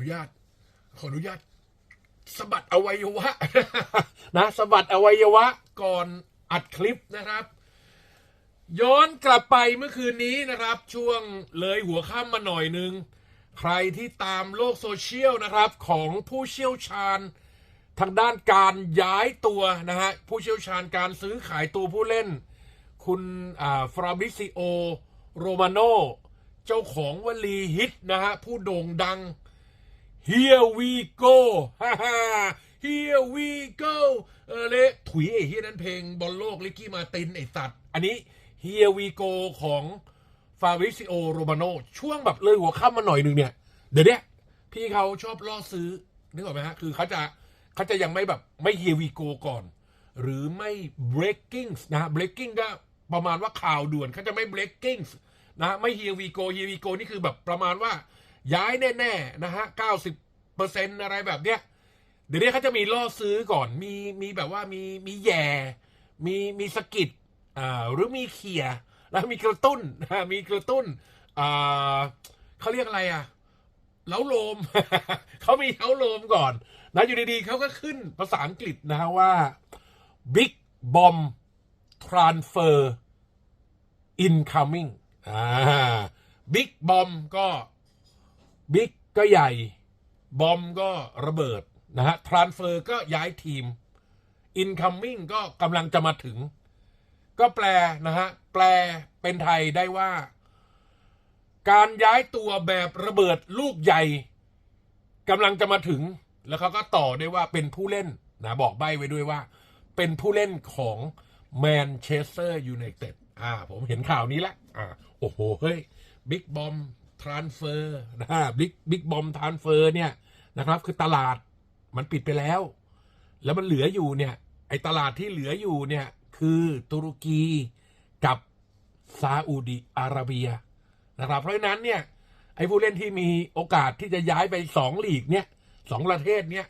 นุญาต ขออนุญาตสะบัดอวัยวะ นะสะบัดอวัยวะก่อนอัดคลิปนะครับ ย้อนกลับไปเมื่อคืนนี้นะครับ ช่วงเลยหัวค่ำมาหน่อยนึง ใครที่ตามโลกโซเชียลนะครับ ของผู้เชี่ยวชาญทางด้านการย้ายตัวนะฮะผู้เชี่ยวชาญการซื้อขายตัวผู้เล่น คุณอ่าฟราบิซิโอ โรมาโน เจ้าของวลีฮิตนะฮะผู้โด่งดัง Here we go ฮ่าฮ่า Here we go เออเละถุยไอ้เฮียนั้นเพลงบอลโลกลิกกี้มาตินไอ้สัตว์ อันนี้ Here we go ของฟา b ริซิโอโรมาโนช่วงแบบเลยหัวค่ำมมาหน่อยหนึ่งเนี่ย เดี๋ยวเนี้ยพี่เขาชอบล่อซื้อนึกออกไหมฮะ คือเขาจะเขาจะยังไม่แบบไม่ Here we go ก่อน หรือไม่ breaking นะ breaking ก็ประมาณว่าข่าวด่วนเขาจะไม่ breaking นะไม่ Here we go Here we go นี่คือแบบประมาณว่า ย้ายแน่ๆนะฮะเก้าสิบเปอร์เซ็นอะไรแบบเนี้ยเดี๋ยวนี้เขาจะมีล่อซื้อก่อนมีมีแบบว่ามีมีแย่มีมีสกิดอ่าหรือมีเขี่ยแล้วมีกระตุ้นมีกระตุ้นอ่าเขาเรียกอะไรอะเล้าโลมเขามีเล้าโลมก่อนนะอยู่ดีๆเขาก็ขึ้นภาษาอังกฤษนะฮะว่า Big Bomb Transfer Incoming อ่า Big Bomb ก็ Big ก็ใหญ่ บอมก็ระเบิดนะฮะ Transfer ก็ย้ายทีม Incoming ก็กำลังจะมาถึง ก็แปลนะฮะ แปลเป็นไทยได้ว่า การย้ายตัวแบบระเบิดลูกใหญ่กำลังจะมาถึง แล้วเขาก็ต่อด้วยว่าเป็นผู้เล่นนะบอกใบ้ไว้ด้วยว่า เป็นผู้เล่นของแมนเชสเตอร์ยูไนเต็ดอ่า ผมเห็นข่าวนี้ละอ่า โอ้โห เฮ้ย บิ๊กบอม ทรานเฟอร์นะบิ๊กบิ๊กบอมทรานเฟอร์เนี่ยนะครับ คือตลาดมันปิดไปแล้ว แล้วมันเหลืออยู่เนี่ย ไอ้ตลาดที่เหลืออยู่เนี่ย คือตุรกีกับซาอุดิอาระเบียนะครับ เพราะฉะนั้นเนี่ยไอ้ผู้เล่นที่มีโอกาสที่จะย้ายไปสองลีกเนี่ยสองประเทศเนี่ย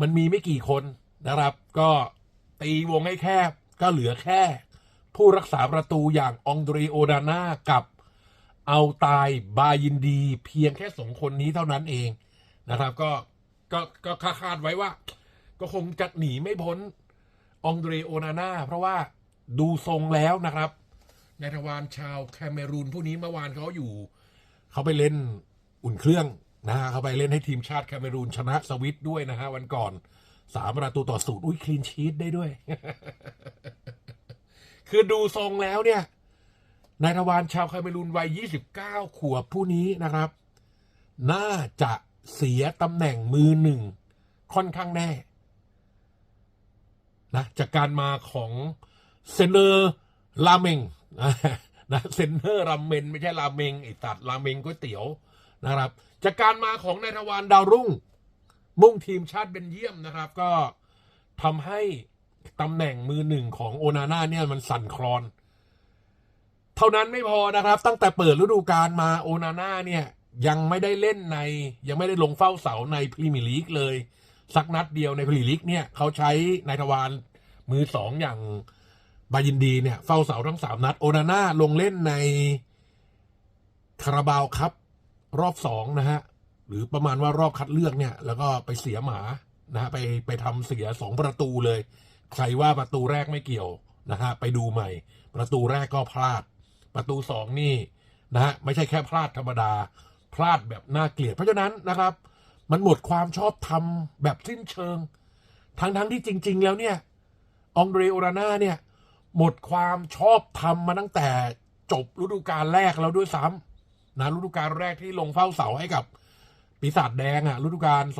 มันมีไม่กี่คนนะครับ ก็ตีวงให้แคบก็เหลือแค่ ผู้รักษาประตูอย่างองดรีโอดาน่ากับ เอาตายบายินดี เพียงแค่สองคนนี้เท่านั้นเองนะครับ ก็ก็ก็คาดไว้ว่า ก็คงจะหนีไม่พ้นองเดรโอนาน่าเพราะว่าดูทรงแล้วนะครับนายทวารชาวแคเมรูนผู้นี้เมื่อวานเขาอยู่ เขาไปเล่นอุ่นเครื่องนะฮะเขาไปเล่นให้ทีมชาติแคเมรูนชนะสวิตด้วยนะฮะวันก่อนสามประตูต่อศูนย์อุ้ยคลีนชีตได้ด้วย คือดูทรงแล้วเนี่ย นายทวารชาวแคเมรูนวัย 29 ขวบผู้นี้นะครับ น่าจะเสียตำแหน่งมือหนึ่ง ค่อนข้างแน่นะจากการมาของเซนเนอร์ราเมงนะเซนเนอร์ราเมนไม่ใช่ราเมงไอตัดราเมงก๋วยเตี๋ยวนะครับ จากการมาของนายทวารดาวรุ่ง มุ่งทีมชาติเบนเยียมนะครับ ก็ทำให้ตำแหน่งมือหนึ่งของโอนาน่าเนี่ยมันสั่นคลอน เท่านั้นไม่พอนะครับ ตั้งแต่เปิดฤดูกาลมาโอนาน่าเนี่ย ยังไม่ได้เล่นใน ยังไม่ได้ลงเฝ้าเสาในพรีเมียร์ลีกเลย สักนัดเดียวในพรีเมียร์ลีกเนี่ยเขาใช้นายทวารมือสองอย่างบายินดีเนี่ยเฝ้าเสาทั้งสามนัดโอนาน่าลงเล่นในคาราบาวครับ รอบสองนะฮะ หรือประมาณว่ารอบคัดเลือกเนี่ย แล้วก็ไปเสียหมานะฮะไปไปทำเสียสองประตูเลย ใครว่าประตูแรกไม่เกี่ยวนะฮะไปดูใหม่ ประตูแรกก็พลาด ประตูสองนี่นะฮะไม่ใช่แค่พลาดธรรมดา พลาดแบบน่าเกลียด เพราะฉะนั้นนะครับ มันหมดความชอบธรรมแบบสิ้นเชิง ทั้งทั้งที่จริง ๆ แล้วเนี่ยองเดรโอราน่าเนี่ย หมดความชอบธรรมมาตั้งแต่จบฤดูกาลแรกแล้วด้วยซ้ำนะฤดูกาลแรกที่ลงเฝ้าเสาให้กับปีศาจแดงอะฤดูกาล2023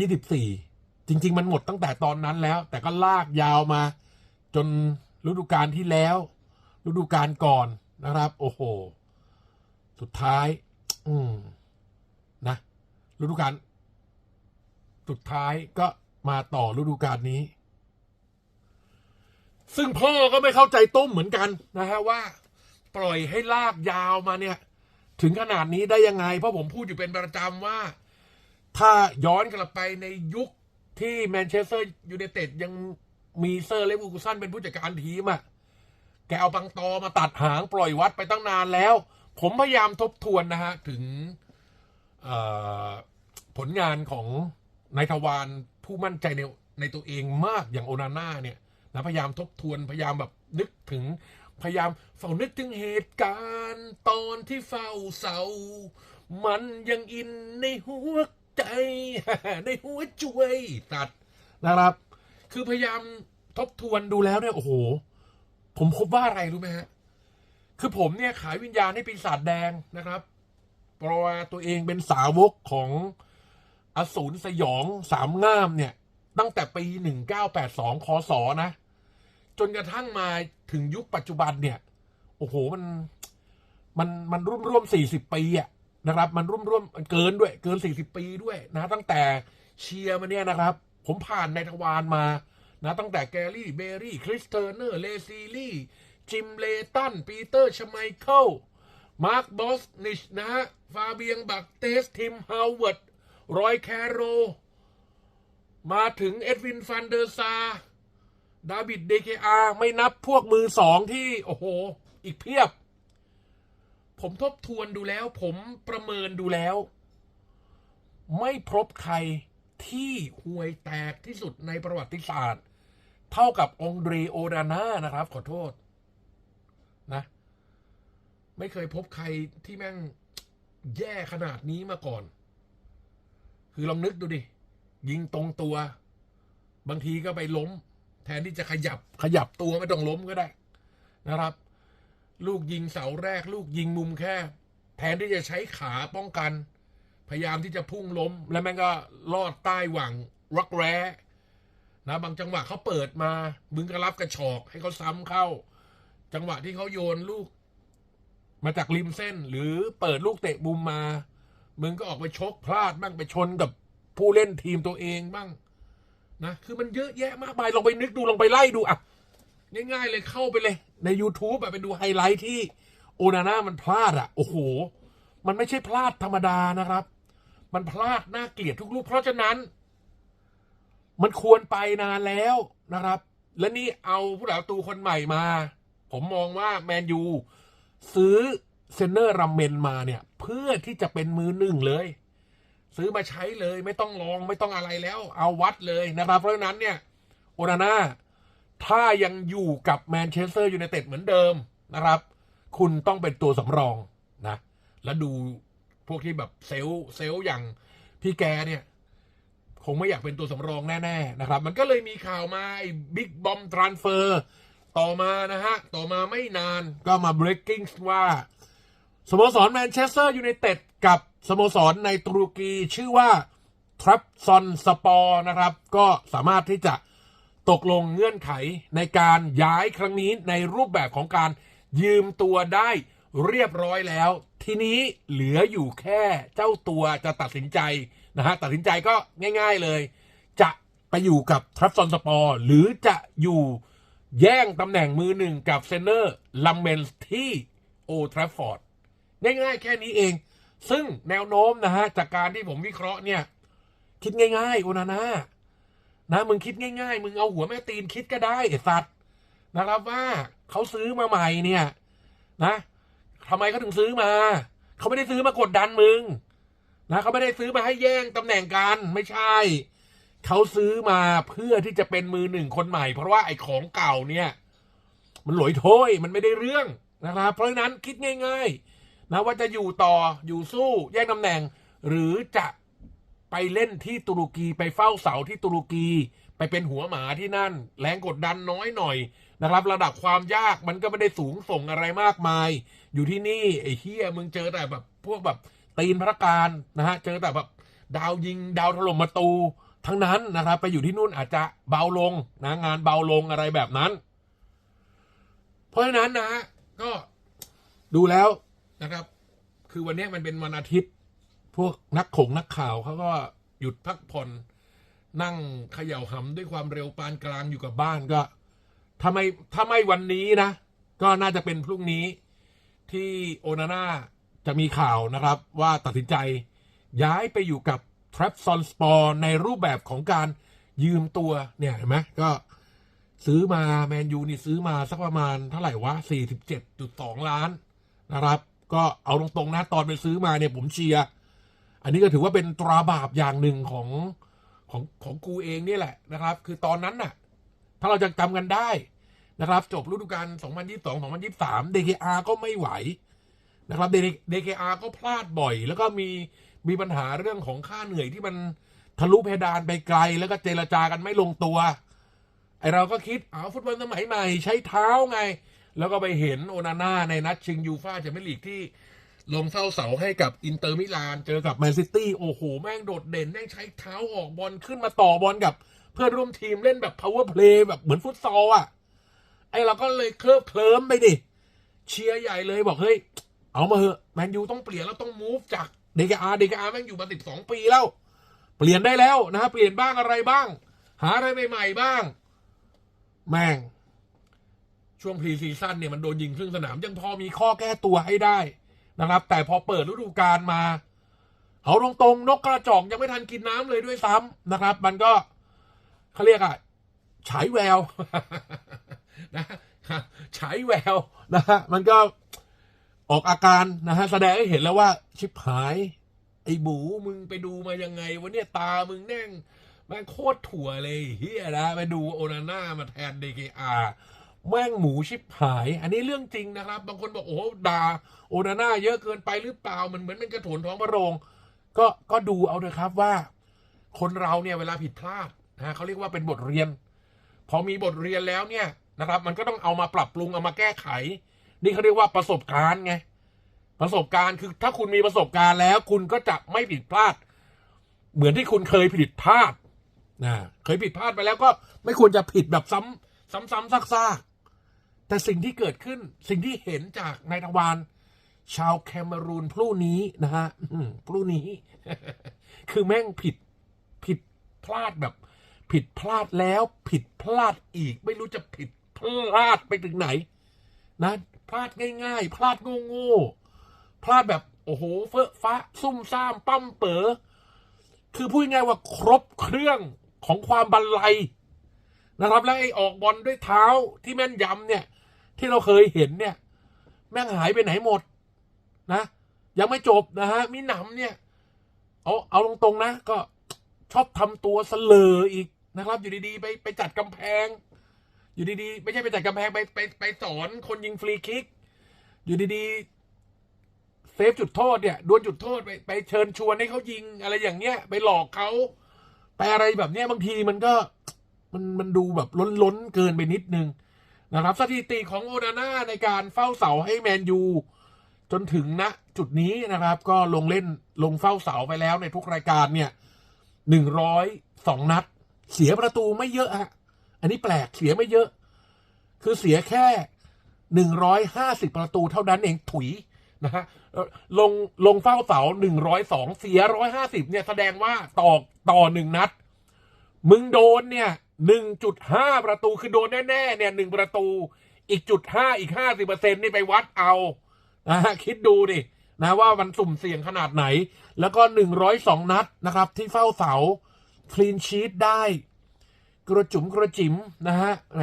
2024 จริง ๆ มันหมดตั้งแต่ตอนนั้นแล้ว แต่ก็ลากยาวมาจน ฤดูกาลที่แล้ว ฤดูกาลก่อนนะครับ โอ้โห สุดท้าย อืมนะฤดูกาลสุดท้ายก็มาต่อฤดูกาลนี้ ซึ่งพ่อก็ไม่เข้าใจต้มเหมือนกันนะฮะว่า ปล่อยให้ลากยาวมาเนี่ย ถึงขนาดนี้ได้ยังไง เพราะผมพูดอยู่เป็นประจำว่า ถ้าย้อนกลับไปในยุคที่แมนเชสเตอร์ยูไนเต็ดยัง มีเซอร์เลฟูกุสันเป็นผู้จัดการทีมอะแกเอาปังตอมาตัดหางปล่อยวัดไปตั้งนานแล้ว ผมพยายามทบทวนนะฮะ ถึงผลงานของนายทวารผู้มั่นใจในในตัวเองมากอย่างโอนาน่าเนี่ยนะพยายามทบทวนพยายามแบบนึกถึงพยายามเฝ้านึกถึงเหตุการณ์ ตอนที่เฝ้าเศร้ามันยังอินในหัวใจ ในหัวใจตัดนะครับ คือพยายามทบทวนดูแล้วเนี่ยโอ้โห ผมพบว่าอะไรรู้ไหมฮะ คือผมเนี่ยขายวิญญาณให้ปีศาจแดงนะครับเพราะว่าตัวเองเป็นสาวกของอสูรสยองสามง่ามเนี่ย ตั้งแต่ปี 1982คศนะ จนกระทั่งมาถึงยุคปัจจุบันเนี่ย โอ้โหมันมันมันร่วมร่วมสี่สิบปีอะนะครับ มันร่วมร่วมเกินด้วย เกินสี่สิบปีด้วยนะ ตั้งแต่เชียร์มาเนี่ยนะครับ ผมผ่านในทวารมา นะ ตั้งแต่แกรี่เบรี่ คริสเตอร์เนอร์ เลซีลี่ จิมเลตัน ปีเตอร์ชไมเคิล มาร์คบอสนิชนะฮะ ฟาเบียงบักเตส ทิมฮาวเวิร์ด รอยแคโร มาถึงเอ็ดวินฟันเดอร์ซา ดาบิดเดเคอาไม่นับพวกมือสองที่ โอ้โห อีกเพียบ ผมทบทวนดูแล้ว ผมประเมินดูแล้ว ไม่พบใคร ที่ห่วยแตกที่สุดในประวัติศาสตร์ เท่ากับองเดรโอดาน่านะครับ ขอโทษ นะ ไม่เคยพบใครที่แม่งแย่ขนาดนี้มาก่อน คือลองนึกดูดิ ยิงตรงตัว บางทีก็ไปล้ม แทนที่จะขยับขยับตัวไม่ต้องล้มก็ได้ นะครับ ลูกยิงเสาแรก ลูกยิงมุมแคบแทนที่จะใช้ขาป้องกัน พยายามที่จะพุ่งล้ม แล้วแม่งก็ลอดใต้หว่างรักแร้นะบางจังหวะเขาเปิดมามึงก็รับกระชอกให้เขาซ้ำเข้า จังหวะที่เขาโยนลูก มาจากริมเส้น หรือเปิดลูกเตะมุมมา มึงก็ออกไปชกพลาดบ้างไปชนกับผู้เล่นทีมตัวเองบ้างนะคือมันเยอะแยะมากมายลองไปนึกดูลองไปไล่ดูอะง่ายๆเลยเข้าไปเลย ใน YouTube แบบไปดูไฮไลท์ที่โอนาน่ามันพลาดอะ โอ้โห มันไม่ใช่พลาดธรรมดานะครับ มันพลาดน่าเกลียดทุกลูก เพราะฉะนั้น มันควรไปนานแล้วนะครับ และนี่เอาผู้หลักตูคนใหม่มา ผมมองว่าแมนยูซื้อเซนเนอร์รัมเมนมาเนี่ย เพื่อที่จะเป็นมือหนึ่งเลย ซื้อมาใช้เลยไม่ต้องลองไม่ต้องอะไรแล้ว เอาวัดเลยนะครับ เพราะฉะนั้นเนี่ยโอนาน่าถ้ายังอยู่กับแมนเชสเตอร์ยูไนเต็ดเหมือนเดิมนะครับ คุณต้องเป็นตัวสำรองนะ แล้วดู พวกที่แบบเซล์เซล์อย่างพี่แกเนี่ย คงไม่อยากเป็นตัวสำรองแน่ๆนะครับ มันก็เลยมีข่าวมาไอ้บิ๊กบอมทรานเฟอร์ต่อมานะฮะ ต่อมาไม่นานก็มา breaking ว่า สโมสรแมนเชสเตอร์ยูไนเต็ดกับสโมสรในตุรกีชื่อว่าทรัพซอนสปอร์นะครับ ก็สามารถที่จะตกลงเงื่อนไขในการย้ายครั้งนี้ในรูปแบบของการยืมตัวได้ เรียบร้อยแล้ว ทีนี้เหลืออยู่แค่เจ้าตัวจะตัดสินใจนะฮะตัดสินใจก็ง่าย ๆเลย จะไปอยู่กับทรัพซอนสปอร์หรือจะอยู่แย่งตำแหน่งมือหนึ่งกับเซนเนอร์ลัมเมนส์ที่โอทรัฟฟอร์ดง่ายๆ แค่นี้เอง ซึ่งแนวโน้มนะฮะจากการที่ผมวิเคราะห์เนี่ย คิดง่ายๆโอนานานะมึงคิดง่ายๆ มึงเอาหัวแม่ตีนคิดก็ได้ไอ้สัตว์นะครับว่าเขาซื้อมาใหม่เนี่ย นะ ทำไมเขาถึงซื้อมาเขาไม่ได้ซื้อมากดดันมึงนะเขาไม่ได้ซื้อมาให้แย่งตำแหน่งกันไม่ใช่เขาซื้อมาเพื่อที่จะเป็นมือหนึ่งคนใหม่ เพราะว่าไอ้ของเก่าเนี่ย มันหลอยโถ้ยมันไม่ได้เรื่องนะครับเพราะฉะนั้นคิดง่ายๆนะว่าจะอยู่ต่ออยู่สู้แย่งตำแหน่ง หรือจะไปเล่นที่ตุรกีไปเฝ้าเสาที่ตุรกี ไปเป็นหัวหมาที่นั่น แรงกดดันน้อยหน่อยนะครับ ระดับความยากมันก็ไม่ได้สูงส่งอะไรมากมาย อยู่ที่นี่ไอ้เฮียมึงเจอแต่แบบ พวกแบบตีนพระการนะฮะเจอแต่แบบดาวยิงดาวถล่มประตู ทั้งนั้นนะครับไปอยู่ที่นู่นอาจจะเบาลงนะงานเบาลงอะไรแบบนั้น เพราะฉะนั้นนะฮะก็ดูแล้วนะครับ คือวันนี้มันเป็นวันอาทิตย์ พวกนักขงนักข่าวเขาก็หยุดพักผ่อนนั่งเขย่าหำด้วยความเร็วปานกลางอยู่กับบ้านก็ถ้าไม่ถ้าไม่วันนี้นะ ก็น่าจะเป็นพรุ่งนี้ ที่โอนาน่าจะมีข่าวนะครับว่าตัดสินใจย้ายไปอยู่กับทรัพซอนสปอร์ในรูปแบบของการยืมตัวเนี่ยเห็นไหมก็ซื้อมาแมนยูนี่ซื้อมาสักประมาณเท่าไหร่วะ 47.2 ล้านนะครับ ก็เอาตรงๆนะตอนไปซื้อมาเนี่ยผมเชียร์อันนี้ก็ถือว่าเป็นตราบาปอย่างหนึ่งของของของกูเองเนี่ยแหละนะครับ คือตอนนั้นน่ะ ถ้าเราจะจำกันได้ นะครับ จบฤดูกาล 2022 2023 DKR ก็ไม่ไหวนะครับ DKR ก็พลาดบ่อย แล้วก็มีมีปัญหาเรื่องของค่าเหนื่อยที่มันทะลุเพดานไปไกล แล้วก็เจรจากันไม่ลงตัวไอเราก็คิดเอาฟุตบอลสมัยใหม่ใช้เท้าไง แล้วก็ไปเห็นโอนาน่าในนัดชิงยูฟ่าแชมเปี้ยนลีกที่ลงเฝ้าเสาให้กับอินเตอร์มิลานเจอกับแมนซิตี้โอ้โห แม่งโดดเด่น แม่งใช้เท้าออกบอลขึ้นมาต่อบอลกับ เพื่อนร่วมทีมเล่นแบบ power play แบบเหมือนฟุตซอลอะ เราก็เลยเคลิบเคลิ้มไปดิ เชียร์ใหญ่เลยบอกเฮ้ย เอามาเหอะแมนยูต้องเปลี่ยนแล้วต้อง move จากเดกอาเดกอาแม่งอยู่มาสิบสองปีแล้ว เปลี่ยนได้แล้วนะฮะเปลี่ยนบ้างอะไรบ้าง หาอะไรใหม่ๆบ้าง แม่ง ช่วงพรีซีซั่นเนี่ยมันโดนยิงครึ่งสนามยังพอมีข้อแก้ตัวให้ได้นะครับ แต่พอเปิดฤดูกาลมาเอาตรงๆ นกกระจอกยังไม่ทันกินน้ำเลยด้วยซ้ำนะครับ มันก็เขาเรียกอะฉายแวว นะฉายแววนะฮะมันก็ออกอาการนะฮะแสดงให้เห็นแล้วว่า ชิบหาย ไอ้บูมึงไปดูมายังไงวะเนี่ยตามึงแน่งแม่งโคตรถั่วเลยเฮียนะไปดูโอนาน่ามาแทน DKR แม่งหมูชิบหาย อันนี้เรื่องจริงนะครับ บางคนบอกโอ้โหด่าโอนาน่าเยอะเกินไปหรือเปล่ามันเหมือนเป็นกระโถนท้องพระโรง ก็ก็ดูเอาเถอะครับว่า คนเราเนี่ยเวลาผิดพลาดนะเขาเรียกว่าเป็นบทเรียน พอมีบทเรียนแล้วเนี่ย นะครับ มันก็ต้องเอามาปรับปรุงเอามาแก้ไข นี่เขาเรียกว่าประสบการณ์ไงประสบการณ์คือถ้าคุณมีประสบการณ์แล้ว คุณก็จะไม่ผิดพลาด เหมือนที่คุณเคยผิดพลาดนะเคยผิดพลาดไปแล้วก็ไม่ควรจะผิดแบบซ้ำซ้ำซ้ำซากๆแต่สิ่งที่เกิดขึ้น สิ่งที่เห็นจากนายทวารชาวแคเมรูนพลุ่นี้นะฮะพลุ่นี้ คือแม่งผิดผิดพลาดแบบ ผิดพลาดแล้ว ผิดพลาดอีก ไม่รู้จะผิด พลาดไปถึงไหนนะพลาดง่าย ๆ พลาดโง่ๆพลาดแบบโอ้โห เฟอะฟ้าซุ่มซ่ามปั้มเป๋อคือพูดง่ายว่าครบเครื่องของความบันไลนะครับ แล้วไอ้ออกบอลด้วยเท้าที่แม่นยำเนี่ย ที่เราเคยเห็นเนี่ย แม่งหายไปไหนหมดนะ ยังไม่จบนะฮะมิหนำเนี่ย เอาเอาตรงๆนะ ก็ชอบทำตัวเสลออีกนะครับ อยู่ดีๆ ไปไปจัดกำแพง อยู่ดีๆ ไม่ใช่ไปจัดกำแพงไปไปไปสอนคนยิงฟรีคิก อยู่ดีๆ เซฟจุดโทษเนี่ยดวลจุดโทษไปไปเชิญชวนให้เขายิงอะไรอย่างเงี้ย ไปหลอกเขาไปอะไรแบบเนี้ยบางทีมันก็มันมันดูแบบล้นล้นเกินไปนิดนึงนะครับสถิติของโอนาน่าในการเฝ้าเสาให้แมนยู จนถึงณจุดนี้นะครับ ก็ลงเล่นลงเฝ้าเสาไปแล้วในทุกรายการเนี่ยหนึ่งร้อยสองนัด เสียประตูไม่เยอะฮะ อันนี้แปลกเสียไม่เยอะ คือเสียแค่หนึ่งร้อยห้าสิบประตูเท่านั้นเองถุยนะฮะลงลงเฝ้าเสาหนึ่งร้อยสองเสียร้อยห้าสิบเนี่ยแสดงว่าต่อต่อหนึ่งนัด มึงโดนเนี่ยหนึ่งจุดห้าประตูคือโดนแน่ๆเนี่ยหนึ่งประตู อีกจุดห้าอีกห้าสิบเปอร์เซ็นต์นี่ไปวัดเอานะฮะคิดดูดินะว่ามันสุ่มเสี่ยงขนาดไหน แล้วก็หนึ่งร้อยสองนัดนะครับ ที่เฝ้าเสาคลีนชีตได้ กระจุ๋มกระจิ๋มนะฮะแหม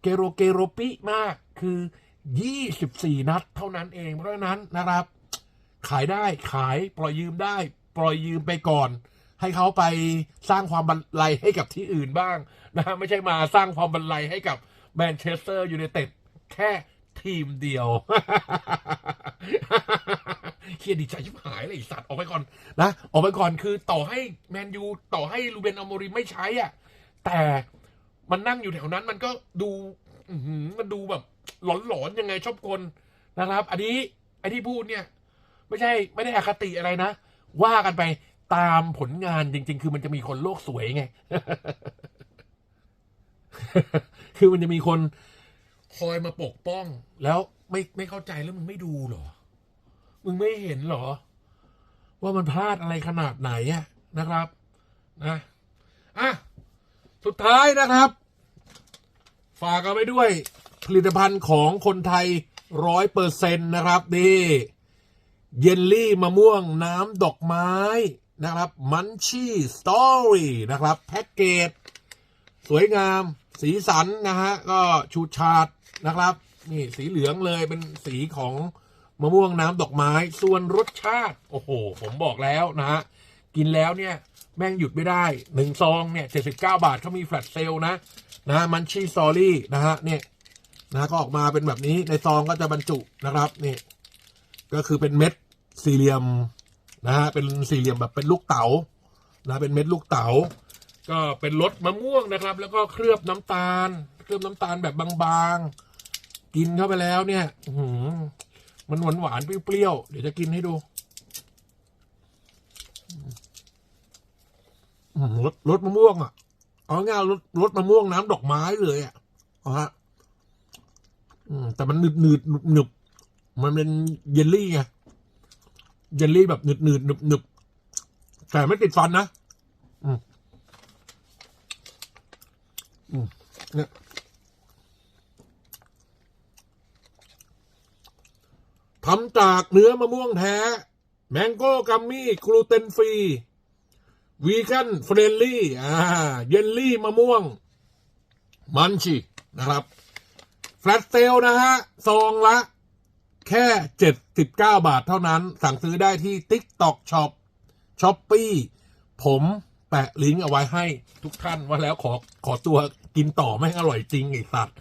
เกโรเกโรปิมากคือ 24 นัดเท่านั้นเอง เพราะนั้นนะครับ ขายได้ขายปล่อยยืมได้ ปล่อยยืมไปก่อน ให้เขาไปสร้างความบันไลให้กับที่อื่นบ้างนะฮะไม่ใช่มาสร้างความบันไลให้กับแมนเชสเตอร์ยูไนเต็ดแค่ทีมเดียวเฮียดีใจชิบหายเลยไอ้สัตว์ออกไปก่อนนะ ออกไปก่อนคือต่อให้แมนยูต่อให้ลูเบนอโมริไม่ใช้อะ แต่มันนั่งอยู่แถวนั้นมันก็ดูมันดูแบบ หลอนๆยังไงชอบกลนะครับ อันนี้ไอ้ที่พูดเนี่ย ไม่ใช่ไม่ได้อคติอะไรนะ ว่ากันไปตามผลงานจริง ๆ คือมันจะมีคนโลกสวยไง คือมันจะมีคนคอยมาปกป้อง แล้วไม่ไม่เข้าใจแล้วมึงไม่ดูหรอ มึงไม่เห็นหรอ ว่ามันพลาดอะไรขนาดไหนอะนะครับ นะอะ สุดท้ายนะครับ ฝากกันไปด้วยผลิตภัณฑ์ของคนไทยร้อยเปอร์เซ็นต์นะครับนี่เยลลี่มะม่วงน้ำดอกไม้นะครับ มันชี่สตอรี่นะครับ แพ็กเกจ สวยงาม สีสันนะฮะ ก็ชูดชาดนะครับ นี่สีเหลืองเลยเป็นสีของมะม่วงน้ำดอกไม้ ส่วนรสชาติ โอ้โห ผมบอกแล้วนะฮะ กินแล้วเนี่ย แม่งหยุดไม่ได้หนึ่งซองเนี่ยเจ็ดสิบเก้าบาทเขามีแฟลชเซลนะนะมันชีซอรี่นะฮะเนี่ยนะก็ออกมาเป็นแบบนี้ในซองก็จะบรรจุนะครับนี่ก็คือเป็นเม็ดสี่เหลี่ยมนะฮะเป็นสี่เหลี่ยมแบบเป็นลูกเต๋านะเป็นเม็ดลูกเต๋าก็เป็นรสมะม่วงนะครับ แล้วก็เคลือบน้ำตาล เคลือบน้ำตาลแบบบางๆ กินเข้าไปแล้วเนี่ยอื้อหืมันหวานหวานเปรี้ยวๆเดี๋ยวจะกินให้ดูอื้อหือ รสรสมะม่วงอะเอาง่ายรสรสมะม่วงน้ำดอกไม้เลยอะเอฮะแต่มันหนืดหนืดหนึบหนึบมันเป็นเยลลี่ไงเยลลี่แบบหนืดหนืดหนึบหนึบแต่ไม่ติดฟันนะอืมอืมเนี่ยทำจากเนื้อมะม่วงแท้ แมงโก้กัมมี่กลูเตนฟรี วีแกนเฟรนลี่อ่าเยลลี่มะม่วง มันชีนะครับ แฟลตเซลนะฮะ ซองละ แค่เจ็ดสิบเก้าบาทเท่านั้น สั่งซื้อได้ที่ TikTok Shop s h o p e e ผมแปะลิงก์เอาไว้ให้ทุกท่านว่าแล้วขอขอตัวกินต่อไม่งอร่อยจริงไอสัตว์